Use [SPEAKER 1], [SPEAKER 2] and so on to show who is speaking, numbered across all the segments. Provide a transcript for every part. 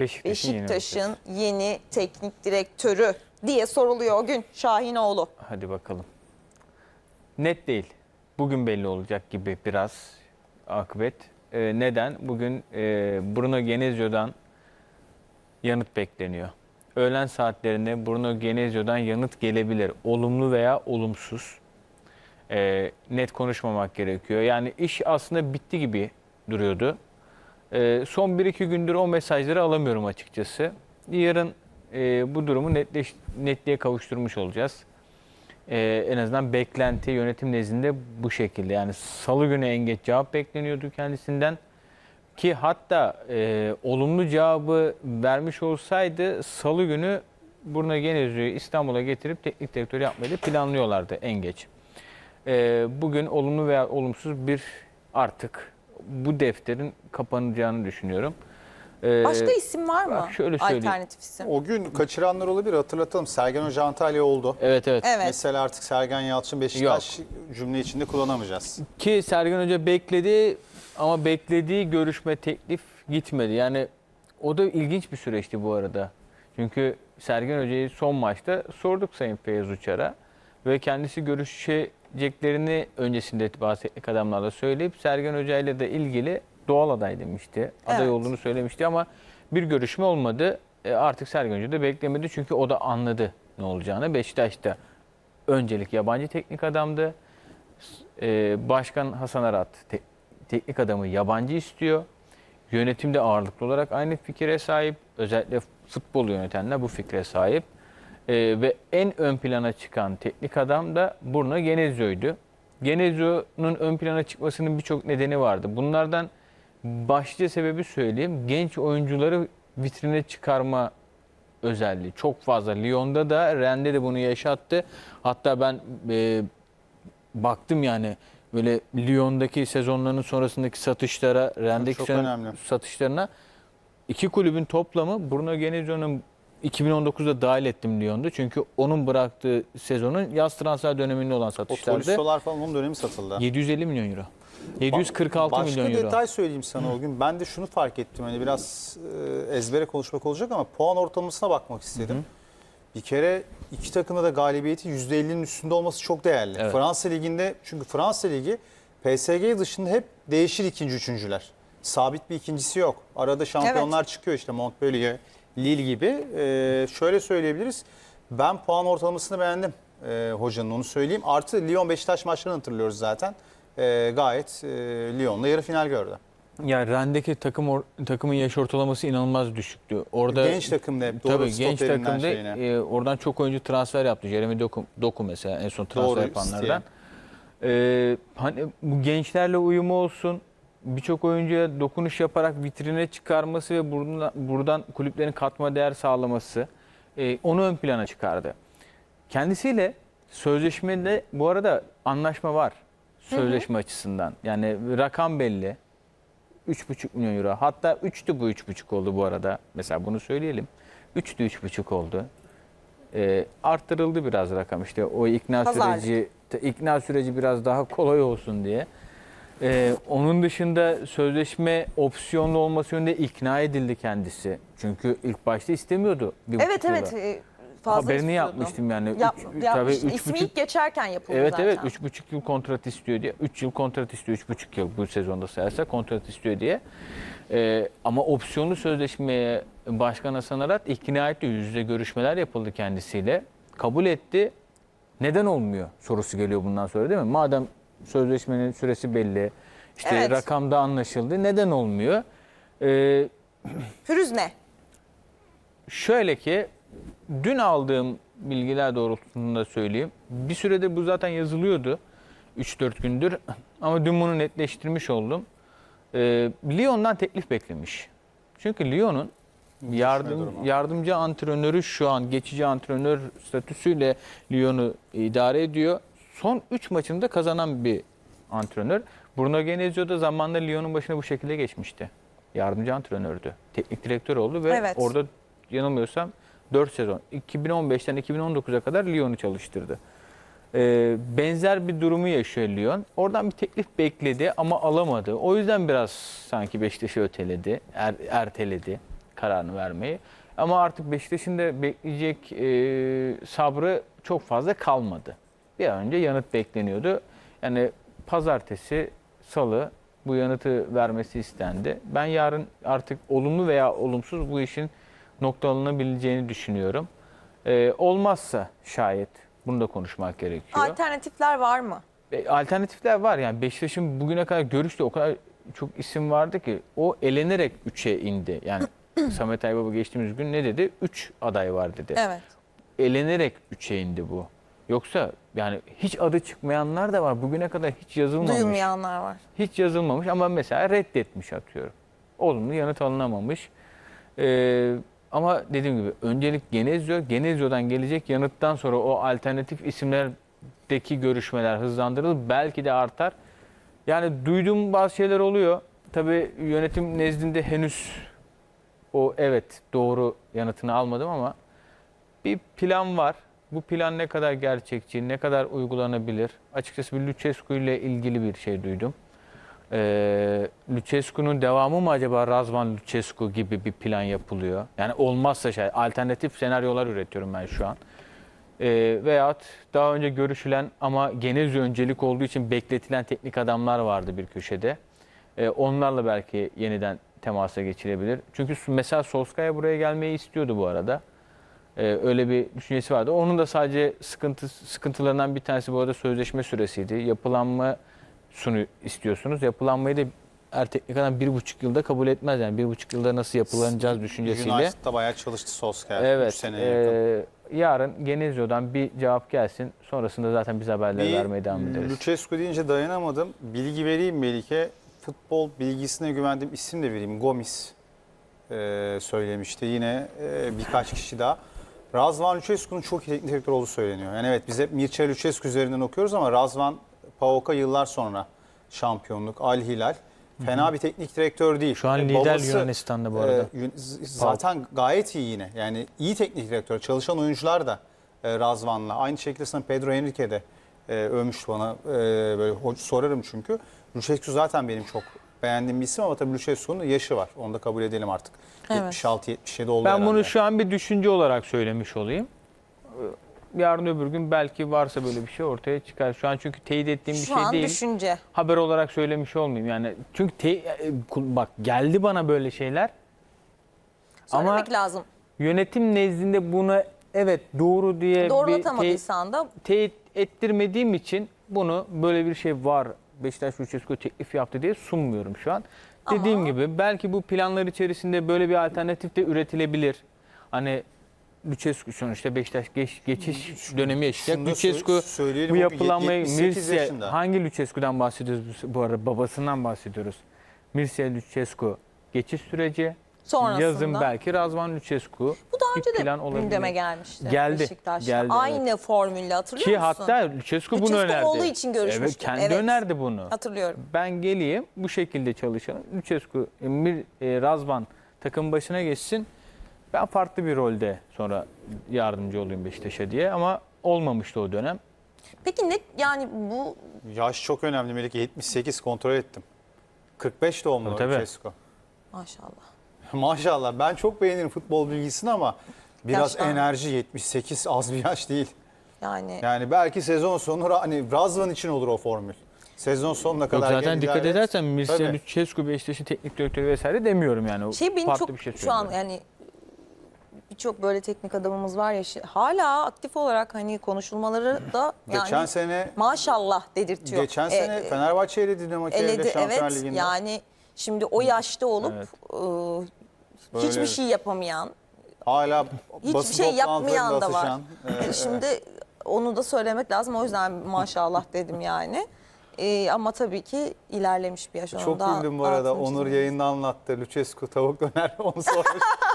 [SPEAKER 1] Beşiktaş'ın yeni
[SPEAKER 2] Beşiktaş'ın yeni teknik direktörü diye soruluyor o gün Şahinoğlu.
[SPEAKER 1] Hadi bakalım. Net değil. Bugün belli olacak gibi biraz akıbet. Ee, neden? Bugün e, Bruno Genezio'dan yanıt bekleniyor. Öğlen saatlerinde Bruno Genezio'dan yanıt gelebilir. Olumlu veya olumsuz. Ee, net konuşmamak gerekiyor. Yani iş aslında bitti gibi duruyordu. Ee, son 1-2 gündür o mesajları alamıyorum açıkçası. Yarın e, bu durumu netleş, netliğe kavuşturmuş olacağız. Ee, en azından beklenti yönetim nezdinde bu şekilde. Yani salı günü en geç cevap bekleniyordu kendisinden. Ki hatta e, olumlu cevabı vermiş olsaydı salı günü Bruno Genezio'yu İstanbul'a getirip teknik direktör yapmayı da planlıyorlardı en geç. Ee, bugün olumlu veya olumsuz bir artık bu defterin kapanacağını düşünüyorum. Ee,
[SPEAKER 2] Başka isim var mı?
[SPEAKER 1] bak şöyle söyleyeyim.
[SPEAKER 2] Alternatif isim.
[SPEAKER 3] O gün kaçıranlar olabilir hatırlatalım. Sergen Hoca Antalya oldu.
[SPEAKER 1] Evet evet.
[SPEAKER 2] Evet.
[SPEAKER 3] Mesela artık Sergen Yalçın Beşiktaş cümle içinde kullanamayacağız.
[SPEAKER 1] Ki Sergen Hoca bekledi ama beklediği görüşme teklif gitmedi. Yani o da ilginç bir süreçti bu arada. Çünkü Sergen Hoca'yı son maçta sorduk Sayın Feyyaz Uçar'a ve kendisi görüşeceklerini öncesinde bazı teknik adamlarla söyleyip Sergen Hoca ile de ilgili doğal aday demişti. Aday
[SPEAKER 2] Evet.
[SPEAKER 1] olduğunu söylemişti ama bir görüşme olmadı. E, artık Sergen Hoca da beklemedi çünkü o da anladı ne olacağını. Beşiktaş'ta öncelik yabancı teknik adamdı. Ee, Başkan Hasan Arat te- teknik adamı yabancı istiyor. Yönetimde ağırlıklı olarak aynı fikire sahip. Özellikle futbol yönetenler bu fikre sahip. Ee, ve en ön plana çıkan teknik adam da Bruno Genezio'ydu. Genezio'nun ön plana çıkmasının birçok nedeni vardı. Bunlardan başlıca sebebi söyleyeyim. Genç oyuncuları vitrine çıkarma özelliği çok fazla. Lyon'da da Rennes'de de bunu yaşattı. Hatta ben e, baktım yani böyle Lyon'daki sezonların sonrasındaki satışlara, Rennes'deki satışlarına iki kulübün toplamı Bruno Genezio'nun 2019'da dahil ettim Lyon'da. Çünkü onun bıraktığı sezonun yaz transfer döneminde olan
[SPEAKER 3] O
[SPEAKER 1] satışlardı.
[SPEAKER 3] Tolisolar falan onun dönemi satıldı.
[SPEAKER 1] 750 milyon euro. 746
[SPEAKER 3] Başka
[SPEAKER 1] milyon euro.
[SPEAKER 3] detay söyleyeyim sana o gün. Ben de şunu fark ettim. Hani biraz e, ezbere konuşmak olacak ama puan ortalamasına bakmak istedim. Bir kere iki takımda da galibiyeti %50'nin üstünde olması çok değerli.
[SPEAKER 1] Evet.
[SPEAKER 3] Fransa Ligi'nde çünkü Fransa Ligi PSG dışında hep değişir ikinci üçüncüler. Sabit bir ikincisi yok. Arada şampiyonlar çıkıyor işte Montpellier, Lille gibi. E, şöyle söyleyebiliriz. Ben puan ortalamasını beğendim e, hocanın onu söyleyeyim. Artı Lyon Beşiktaş maçlarını hatırlıyoruz zaten. E, gayet e, Lyon'la yarı final gördü.
[SPEAKER 1] Ya Rennes'deki takım or- takımın yaş ortalaması inanılmaz düşüktü. Orada
[SPEAKER 3] Genç takımda hep doğru
[SPEAKER 1] Tabii genç takımda
[SPEAKER 3] şeyine.
[SPEAKER 1] e, oradan çok oyuncu transfer yaptı. Jeremy Doku, Doku mesela en son transfer
[SPEAKER 3] Doğru,
[SPEAKER 1] yapanlardan. E, hani bu gençlerle uyumu olsun. Birçok oyuncuya dokunuş yaparak vitrine çıkarması ve buradan, buradan kulüplerin katma değer sağlaması e, onu ön plana çıkardı. Kendisiyle sözleşmede bu arada anlaşma var sözleşme açısından. Yani rakam belli. 3,5 milyon euro. Hatta 3'tü bu 3,5 oldu bu arada. Mesela bunu söyleyelim. 3'tü 3,5 oldu. Ee, arttırıldı biraz rakam işte o ikna
[SPEAKER 2] Pazarlık.
[SPEAKER 1] süreci ikna süreci biraz daha kolay olsun diye. Ee, onun dışında sözleşme opsiyonlu olması yönünde ikna edildi kendisi. Çünkü ilk başta istemiyordu. bir
[SPEAKER 2] Evet
[SPEAKER 1] buçuk yıla.
[SPEAKER 2] evet e, fazla
[SPEAKER 1] Haberini
[SPEAKER 2] istiyordu.
[SPEAKER 1] yapmıştım yani.
[SPEAKER 2] Yap,
[SPEAKER 1] Üç-
[SPEAKER 2] yapmış.
[SPEAKER 1] tabii üç
[SPEAKER 2] İsmi
[SPEAKER 1] buçuk-
[SPEAKER 2] ilk geçerken yapıldı
[SPEAKER 1] Evet
[SPEAKER 2] zaten.
[SPEAKER 1] evet 3,5 yıl kontrat istiyor diye. 3 yıl kontrat istiyor. 3,5 yıl bu sezonda sayarsa kontrat istiyor diye. Ee, ama opsiyonlu sözleşmeye Başkan Hasan Arat ikna etti. Yüz yüze görüşmeler yapıldı kendisiyle. Kabul etti. Neden olmuyor sorusu geliyor bundan sonra değil mi? Madem sözleşmenin süresi belli. işte
[SPEAKER 2] Evet.
[SPEAKER 1] rakamda anlaşıldı. Neden olmuyor? Ee,
[SPEAKER 2] Pürüz ne?
[SPEAKER 1] Şöyle ki dün aldığım bilgiler doğrultusunda söyleyeyim. Bir süredir bu zaten yazılıyordu. 3-4 gündür ama dün bunu netleştirmiş oldum. Ee, Lyon'dan teklif beklemiş. Çünkü Lyon'un yardım, yardımcı antrenörü şu an geçici antrenör statüsüyle Lyon'u idare ediyor. Son 3 maçında kazanan bir antrenör. Bruno Genezio da zamanında Lyon'un başına bu şekilde geçmişti. Yardımcı antrenördü. Teknik direktör oldu ve
[SPEAKER 2] Evet.
[SPEAKER 1] orada yanılmıyorsam 4 sezon 2015'ten 2019'a kadar Lyon'u çalıştırdı. Ee, benzer bir durumu yaşıyor Lyon. Oradan bir teklif bekledi ama alamadı. O yüzden biraz sanki Beşiktaş'ı öteledi, er- erteledi. kararını vermeyi. Ama artık Beşiktaş'ın da bekleyecek e, sabrı çok fazla kalmadı. Bir an önce yanıt bekleniyordu. Yani pazartesi, salı bu yanıtı vermesi istendi. Ben yarın artık olumlu veya olumsuz bu işin noktalanabileceğini düşünüyorum. E, olmazsa şayet bunu da konuşmak gerekiyor.
[SPEAKER 2] Alternatifler var mı?
[SPEAKER 1] E, Alternatifler var yani Beşiktaş'ın bugüne kadar görüştüğü o kadar çok isim vardı ki o elenerek 3'e indi. Yani Samet Aybaba geçtiğimiz gün ne dedi? 3 aday var dedi.
[SPEAKER 2] Evet.
[SPEAKER 1] Elenerek 3'e indi bu. Yoksa yani hiç adı çıkmayanlar da var. Bugüne kadar hiç yazılmamış.
[SPEAKER 2] Duyulmayanlar var.
[SPEAKER 1] Hiç yazılmamış ama mesela reddetmiş atıyorum. Olumlu yanıt alınamamış. Ee, ama dediğim gibi öncelik Genezio. Genezio'dan gelecek yanıttan sonra o alternatif isimlerdeki görüşmeler hızlandırılır. Belki de artar. Yani duyduğum bazı şeyler oluyor. Tabii yönetim nezdinde henüz o evet doğru yanıtını almadım ama bir plan var. Bu plan ne kadar gerçekçi, ne kadar uygulanabilir? Açıkçası bir Lucescu ile ilgili bir şey duydum. Ee, Lucescu'nun devamı mı acaba Razvan Lucescu gibi bir plan yapılıyor? Yani olmazsa şey, alternatif senaryolar üretiyorum ben şu an. Ee, veyahut daha önce görüşülen ama Genezio öncelik olduğu için bekletilen teknik adamlar vardı bir köşede. Ee, onlarla belki yeniden temasa geçilebilir. Çünkü mesela Solskjaer buraya gelmeyi istiyordu bu arada. Ee, öyle bir düşüncesi vardı. Onun da sadece sıkıntı sıkıntılarından bir tanesi bu arada sözleşme süresiydi. Yapılanma sunu istiyorsunuz. Yapılanmayı da er teknik adam bir buçuk yılda kabul etmez. Yani bir buçuk yılda nasıl yapılanacağız düşüncesiyle.
[SPEAKER 3] United'da bayağı çalıştı Solskjaer. 3
[SPEAKER 1] Evet.
[SPEAKER 3] seneye yakın.
[SPEAKER 1] e, yarın Genezio'dan bir cevap gelsin. Sonrasında zaten biz haberler
[SPEAKER 3] Bir
[SPEAKER 1] vermeye devam ederiz.
[SPEAKER 3] Lucescu deyince dayanamadım. Bilgi vereyim Melike. Futbol bilgisine güvendiğim isim de vereyim. Gomis e, söylemişti. Yine e, birkaç kişi daha. Razvan Lucescu'nun çok iyi teknik direktör olduğu söyleniyor. Yani evet biz hep Mircea Lucescu üzerinden okuyoruz ama Razvan PAOK'a yıllar sonra şampiyonluk, Al Hilal. Fena bir teknik direktör değil.
[SPEAKER 1] Şu an
[SPEAKER 3] E,
[SPEAKER 1] lider
[SPEAKER 3] babası,
[SPEAKER 1] Yunanistan'da bu arada.
[SPEAKER 3] e, Yun- z- zaten gayet iyi yine. Yani iyi teknik direktör. Çalışan oyuncular da e, Razvan'la. Aynı şekilde Pedro Henrique de e, övmüş bana. E, böyle sorarım çünkü. Lucescu zaten benim çok beğendiğim bir isim ama tabii Lucescu'nun yaşı var. Onu da kabul edelim artık.
[SPEAKER 2] Evet.
[SPEAKER 3] 76-77 oldu
[SPEAKER 1] Ben
[SPEAKER 3] herhalde.
[SPEAKER 1] bunu şu an bir düşünce olarak söylemiş olayım. Ee, Yarın öbür gün belki varsa böyle bir şey ortaya çıkar. Şu an çünkü teyit ettiğim bir
[SPEAKER 2] Şu
[SPEAKER 1] şey
[SPEAKER 2] an
[SPEAKER 1] değil.
[SPEAKER 2] düşünce.
[SPEAKER 1] Haber olarak söylemiş olmayayım. Yani çünkü te- e, bak geldi bana böyle şeyler. Ama
[SPEAKER 2] Söylemek lazım.
[SPEAKER 1] yönetim nezdinde buna evet doğru diye bir te-
[SPEAKER 2] Doğrulatamadıysan da
[SPEAKER 1] teyit ettirmediğim için bunu böyle bir şey var. Beşiktaş Lucescu teklif yaptı diye sunmuyorum şu an. Dediğim
[SPEAKER 2] Ama-
[SPEAKER 1] gibi belki bu planlar içerisinde böyle bir alternatif de üretilebilir. Hani Lucescu sonuçta Beşiktaş geç, geçiş dönemi yaşayacak.
[SPEAKER 3] Şunu
[SPEAKER 1] Lucescu bu yapılanmayı
[SPEAKER 3] 78
[SPEAKER 1] Mircea,
[SPEAKER 3] yaşında.
[SPEAKER 1] hangi Lucescu'dan bahsediyoruz bu- arada? Babasından bahsediyoruz. Mircea Lucescu geçiş süreci.
[SPEAKER 2] Sonrasında.
[SPEAKER 1] Yazın belki Razvan Lucescu.
[SPEAKER 2] bu daha önce de
[SPEAKER 1] plan olabilir.
[SPEAKER 2] gündeme gelmişti.
[SPEAKER 1] Geldi,
[SPEAKER 2] Beşiktaş'ta.
[SPEAKER 1] geldi,
[SPEAKER 2] Aynı formülle hatırlıyor
[SPEAKER 1] Ki
[SPEAKER 2] musun?
[SPEAKER 1] hatta Lucescu bunu
[SPEAKER 2] Lucescu
[SPEAKER 1] önerdi.
[SPEAKER 2] oğlu için görüşmüştük,
[SPEAKER 1] Evet kendi
[SPEAKER 2] evet.
[SPEAKER 1] önerdi bunu.
[SPEAKER 2] Hatırlıyorum.
[SPEAKER 1] Ben geleyim bu şekilde çalışalım. Lucescu, Mir, e, Razvan takım başına geçsin. Ben farklı bir rolde sonra yardımcı olayım Beşiktaş'a diye ama olmamıştı o dönem.
[SPEAKER 2] Peki ne yani bu
[SPEAKER 3] Yaş çok önemli Melike. 78 kontrol ettim. 45 doğumlu. Lucescu.
[SPEAKER 2] maşallah.
[SPEAKER 3] Maşallah ben çok beğenirim futbol bilgisini ama biraz
[SPEAKER 2] Yaştan.
[SPEAKER 3] enerji 78 az bir yaş değil.
[SPEAKER 2] Yani
[SPEAKER 3] Yani belki sezon sonu hani Razvan için olur o formül. Sezon sonuna
[SPEAKER 1] Yok,
[SPEAKER 3] kadar
[SPEAKER 1] zaten
[SPEAKER 3] gel
[SPEAKER 1] dikkat
[SPEAKER 3] ilerlet.
[SPEAKER 1] edersen Mircea
[SPEAKER 3] Tabii.
[SPEAKER 1] Lucescu Beşiktaş'ın teknik direktörü vesaire demiyorum yani. O
[SPEAKER 2] şey beni
[SPEAKER 1] farklı
[SPEAKER 2] çok
[SPEAKER 1] bir şey
[SPEAKER 2] şu an
[SPEAKER 1] söylüyorum.
[SPEAKER 2] yani birçok böyle teknik adamımız var ya şi- hala aktif olarak hani konuşulmaları da yani
[SPEAKER 3] Geçen sene
[SPEAKER 2] maşallah dedirtiyor.
[SPEAKER 3] geçen
[SPEAKER 2] E,
[SPEAKER 3] sene
[SPEAKER 2] e,
[SPEAKER 3] Fenerbahçe eledi Dinamo Kiev'de
[SPEAKER 2] eledi
[SPEAKER 3] Şampiyonlar
[SPEAKER 2] evet
[SPEAKER 3] Ligi'nde.
[SPEAKER 2] yani şimdi o yaşta olup
[SPEAKER 1] Evet.
[SPEAKER 2] e,
[SPEAKER 3] Böyle-
[SPEAKER 2] hiçbir şey yapamayan
[SPEAKER 3] Hala
[SPEAKER 2] Hiçbir şey yapmayan da var.
[SPEAKER 3] atışan, e,
[SPEAKER 2] Şimdi onu da söylemek lazım. O yüzden maşallah dedim yani. Ee, ama tabii ki ilerlemiş bir yaş.
[SPEAKER 3] Çok güldüm bu arada. Onur yayında anlattı. Lucescu tavuk döner onu sormuş.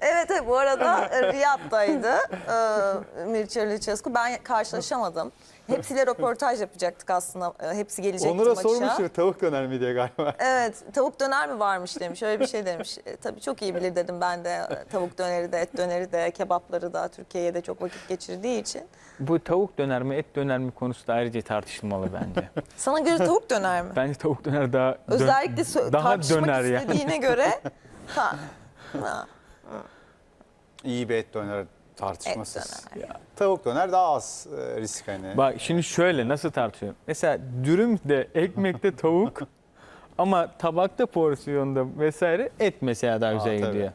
[SPEAKER 2] Evet, evet bu arada e, Riyad'daydı ee, Mircea Lucescu. Ben karşılaşamadım. Hepsiyle röportaj yapacaktık aslında. Ee, Hepsi gelecekti
[SPEAKER 3] Onur'a
[SPEAKER 2] maça.
[SPEAKER 3] sormuş ya tavuk döner mi diye galiba.
[SPEAKER 2] Evet, tavuk döner mi varmış demiş. Öyle bir şey demiş. E, tabii çok iyi bilir dedim ben de. E, Tavuk döneri de, et döneri de, kebapları da Türkiye'ye de çok vakit geçirdiği için.
[SPEAKER 1] Bu tavuk döner mi et döner mi konusu da ayrıca tartışılmalı bence.
[SPEAKER 2] Sana göre tavuk döner mi?
[SPEAKER 1] bence tavuk döner daha dön-
[SPEAKER 2] Özellikle sö-
[SPEAKER 1] daha
[SPEAKER 2] tartışmak
[SPEAKER 1] döner yani.
[SPEAKER 2] istediğine göre ha, Ha,
[SPEAKER 3] İyi bir et döner tartışmasız.
[SPEAKER 2] Et döner.
[SPEAKER 3] Ya, tavuk döner daha az e, risk hani.
[SPEAKER 1] Bak şimdi şöyle nasıl tartışıyorum. Mesela dürümde, ekmekte tavuk ama tabakta porsiyonda vesaire et mesela daha güzel
[SPEAKER 3] tabii.
[SPEAKER 1] gidiyor.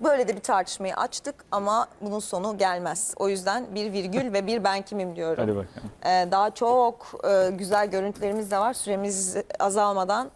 [SPEAKER 2] Böyle de bir tartışmayı açtık ama bunun sonu gelmez. O yüzden bir virgül ve bir ben kimim diyorum.
[SPEAKER 1] Hadi bakalım.
[SPEAKER 2] Ee, daha çok e, güzel görüntülerimiz de var. Süremiz azalmadan